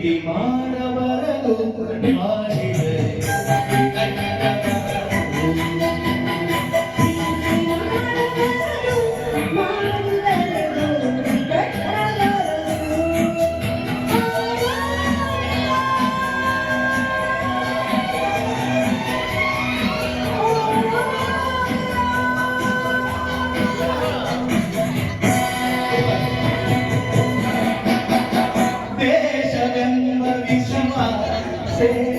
ninguém. say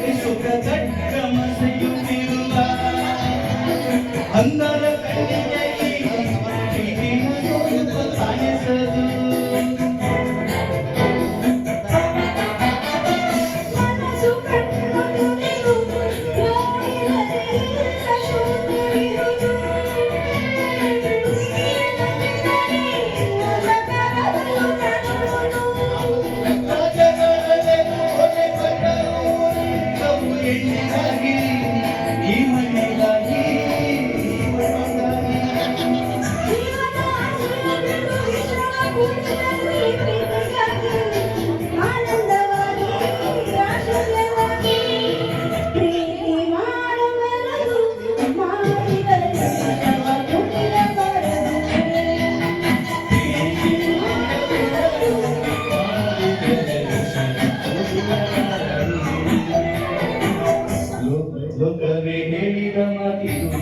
ಲೋಕವೇ ಹೇಳಿದ ಮಾತಿದು